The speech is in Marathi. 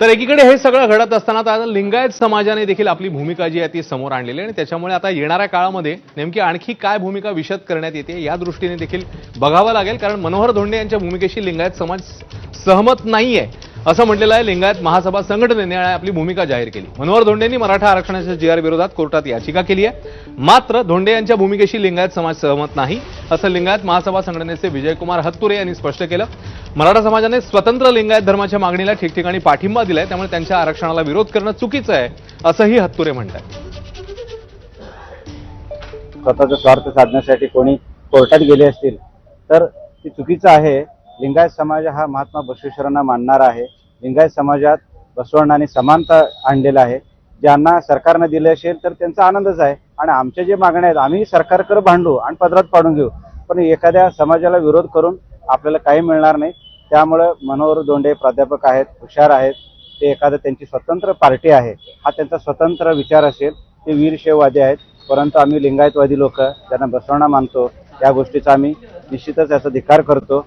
तर एकीकडे हे सगळं घडत असताना आता लिंगायत समाजाने देखील आपली भूमिका जी आहे ती समोर आणलेली आहे आणि त्याच्यामुळे आता येणाऱ्या काळामध्ये नेमकी आणखी काय भूमिका विशद करण्यात येते या दृष्टीने देखील बघावं लागेल. कारण मनोहर धोंडे यांच्या भूमिकेशी लिंगायत समाज सहमत नाहीये. असं म्हटलेलं आहे लिंगायत महासभा संघटनेने आपली भूमिका जाहीर केली. मनोहर धोंडेंनी मराठा आरक्षणाच्या जी आर विरोधात कोर्टात याचिका केली आहे. मात्र धोंडे यांच्या भूमिकेशी लिंगायत समाज सहमत नाही असं लिंगायत महासभा संघटनेचे विजयकुमार हत्तुरे यांनी स्पष्ट केलं. मराठा समाजाने स्वतंत्र लिंगायत धर्माच्या मागणीला ठिकठिकाणी पाठिंबा दिलाय त्यामुळे त्यांच्या आरक्षणाला विरोध करणं चुकीचं आहे असंही हत्तुरे म्हणतात. स्वतःचा स्वार्थ साधण्यासाठी कोणी कोर्टात गेले असतील तर ते चुकीचं आहे. लिंगायत समाज हा महात्मा बसवेश्वरांना मानणारा आहे. लिंगायत समाजात बसवण्णाने समानता आणलेला आहे. ज्यांना सरकारनं दिले असेल तर त्यांचा आनंदच आहे. आणि आमच्या जे मागण्या आहेत आम्ही सरकारकडे भांडू आणि पदरात पाडून घेऊ. पण एखाद्या समाजाला विरोध करून आपल्याला काही मिळणार नाही. त्यामुळं मनोहर दोंडे प्राध्यापक आहेत हुशार आहेत. ते एखादं त्यांची स्वतंत्र पार्टी आहे. हा त्यांचा स्वतंत्र विचार असेल. ते वीरशैववादी आहेत. परंतु आम्ही लिंगायतवादी लोक ज्यांना बसवणा मानतो या गोष्टीचा आम्ही निश्चितच याचा धिकार करतो.